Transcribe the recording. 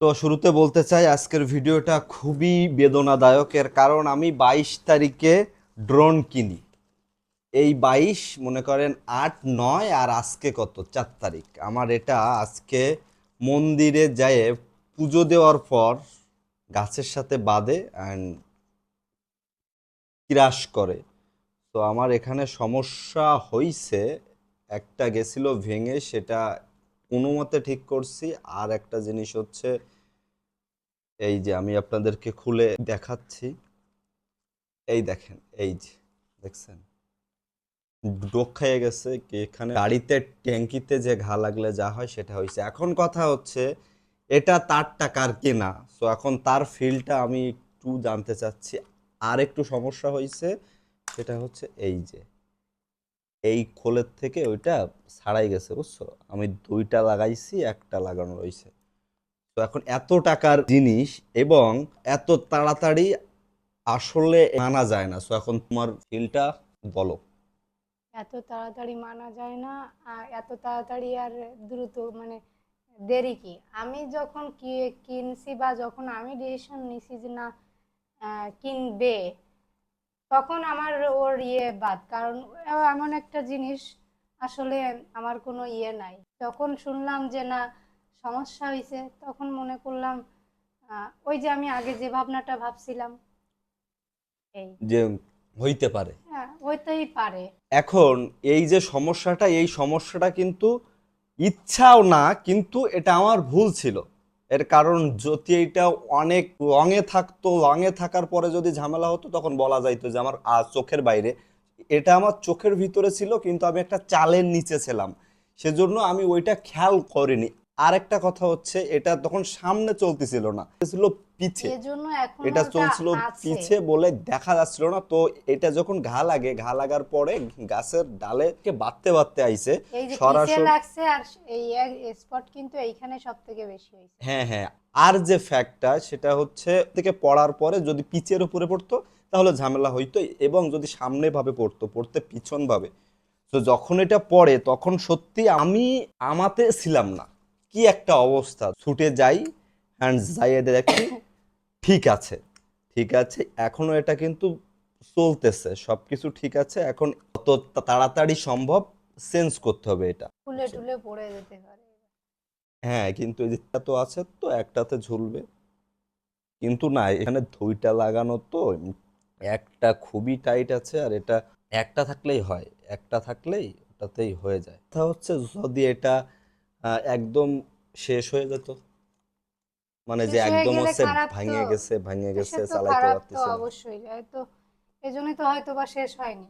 তো শুরুতে বলতে চাই, আজকের ভিডিওটা খুবই বেদনাদায়ক। এর কারণ, আমি বাইশ তারিখে ড্রোন কিনি। এই বাইশ, মনে করেন আট, নয় আর আজকে কত? চার তারিখ। আমার এটা আজকে মন্দিরে যায় পুজো দেওয়ার পর গাছের সাথে বাঁধে অ্যান্ড ক্রাশ করে। তো আমার এখানে সমস্যা হইছে। একটা গেছিল ভেঙে, সেটা কোনো মতে ঠিক করছি। আর একটা জিনিস হচ্ছে, এই যে আমি আপনাদেরকে খুলে দেখাচ্ছি। এই দেখেন, এই যে, দেখছেন? ডোক খেয়ে গেছে কি এখানে গাড়িতে, ট্যাঙ্কিতে যে ঘা লাগলে যা হয় সেটা হয়েছে এখন কথা হচ্ছে, এটা তার টাকার কেনা। সো এখন তার ফিলটা আমি একটু জানতে চাচ্ছি। আর একটু সমস্যা হয়েছে সেটা হচ্ছে এই যে। এই খোলের থেকে ওইটা ছাড়াই গেছে, বুঝছ? আমি দুইটা লাগাইছি, একটা লাগানো রয়েছে তো এখন এত টাকার জিনিস এবং এত তাড়াতাড়ি আসলে মানা যায় না। সো এখন তোমার ফিলটা বলো। এত তাড়াতাড়ি মানা যায় না এত তাড়াতাড়ি আর দ্রুত মানে দেরি কি? আমি যখন কিনছি বা যখন আমি ডিসিশন নিছি যে না কিনবে তখন আমার ওর ইয়ে বাদ কারণ এমন একটা জিনিস আসলে আমার কোনো ইয়ে নাই। যখন শুনলাম যে না সমস্যা হয়েছে তখন মনে করলাম ওই যে আমি আগে যে ভাবনাটা ভাবছিলাম এই। যে হইতে পারে। হ্যাঁ হইতেই পারে। এখন এই যে সমস্যাটা এই সমস্যাটা কিন্তু ইচ্ছাও না কিন্তু এটা আমার ভুল ছিল। এর কারণ যদি এটা অনেক লঙে থাকতো লঙে থাকার পরে যদি ঝামেলা হতো, তখন বলা যাইতো যে আমার চোখের বাইরে। এটা আমার চোখের ভিতরে ছিল, কিন্তু আমি একটা চালের নিচে ছিলাম। সেজন্য আমি ওইটা খেয়াল করিনি। আর একটা কথা হচ্ছে এটা তখন সামনে চলতেছিল না ছিল পিছে। এটা চলছিল পিছে বলে দেখা যাচ্ছিল না। তো এটা যখন ঘা লাগে ঘা লাগার পরে গাছের ডালে কে বাঁধতে বাঁধতে আইছে সরাসরি লাগছে আর এই স্পট কিন্তু এইখানে সব থেকে বেশি হ্যাঁ হ্যাঁ। আর যে ফ্যাক্টটা সেটা হচ্ছে থেকে পড়ার পরে যদি পিচের উপরে পড়তো তাহলে ঝামেলা হইতো এবং যদি সামনে ভাবে পড়তো পড়তে পিছন ভাবে। তো যখন এটা পড়ে তখন সত্যি আমি আমাতে ছিলাম না। কি একটা অবস্থা? ছুটে যাই অ্যান্ড যাইয়ে দেখি ঠিক আছে ঠিক আছে এখনও এটা কিন্তু চলতেছে সবকিছু ঠিক আছে এখন অত তাড়াতাড়ি সম্ভব চেঞ্জ করতে হবে এটা। ফুলে টুলে পড়ে যেতে পারে। হ্যাঁ কিন্তু এই যেটা তো আছে তো একটাতে ঝুলবে। কিন্তু না এখানে দুইটা লাগানো তো একটা খুবই টাইট আছে আর এটা একটা থাকলেই হয় একটা থাকলেই ওটাতেই হয়ে যায়। কথা হচ্ছে যদি এটা একদম শেষ হয়ে যেত। মানে যে একদম হচ্ছে ভাঙে। গেছে ভাঙে গেছে চালাইতে পারতেছে অবশ্যই তো এজন্যই জন্যই তো হয়তো বা শেষ হয়নি।